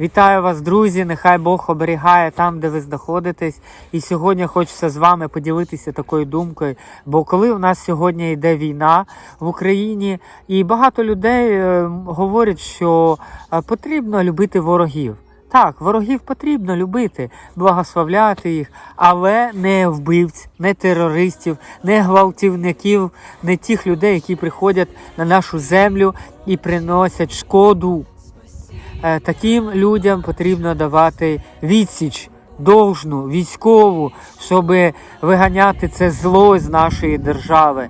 Вітаю вас, друзі! Нехай Бог оберігає там, де ви знаходитесь. І сьогодні хочеться з вами поділитися такою думкою. Бо коли у нас сьогодні йде війна в Україні, і багато людей е, говорять, що е, потрібно любити ворогів. Так, ворогів потрібно любити, благословляти їх, але не вбивць, не терористів, не гвалтівників, не тих людей, які приходять на нашу землю і приносять шкоду. Е, Таким людям потрібно давати відсіч довжну, військову, щоб виганяти це зло з нашої держави.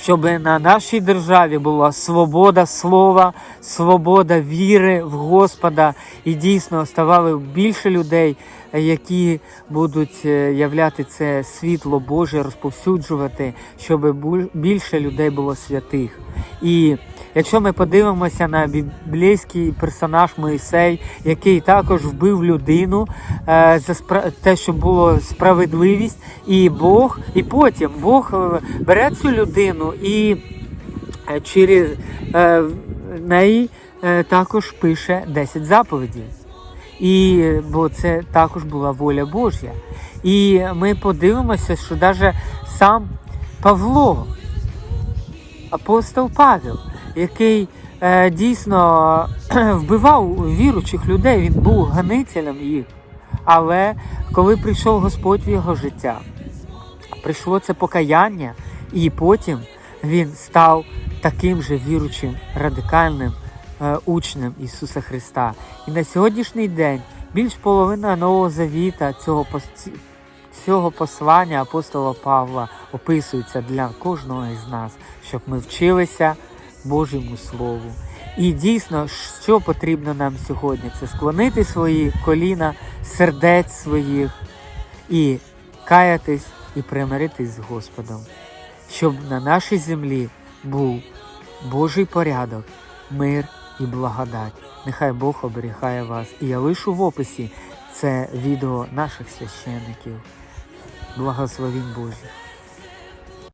Щоб на нашій державі була свобода слова, свобода віри в Господа, і дійсно ставали більше людей, які будуть е, являти це світло Боже, розповсюджувати, щоб більше людей було святих. І якщо ми подивимося на біблійський персонаж Моїсей, який також вбив людину е, за спра- те, що було справедливість, і Бог, і потім Бог е, бере цю людину і е, через е, неї е, також пише 10 заповідей. І бо це також була воля Божя. І ми подивимося, що навіть сам Павло, апостол Павел, який е, дійсно вбивав віручих людей, він був ганителем їх. Але коли прийшов Господь в його життя, прийшло це покаяння, і потім він став таким же віручим, радикальним е, учнем Ісуса Христа. І на сьогоднішній день більш половина Нового Завіта цього цього послання апостола Павла описується для кожного із нас, щоб ми вчилися Божому Слову. І дійсно, що потрібно нам сьогодні? Це склонити свої коліна, сердець своїх і каятись і примиритись з Господом, щоб на нашій землі був Божий порядок, мир і благодать. Нехай Бог оберігає вас. І я лишу в описі це відео наших священників. Благословінь Божих.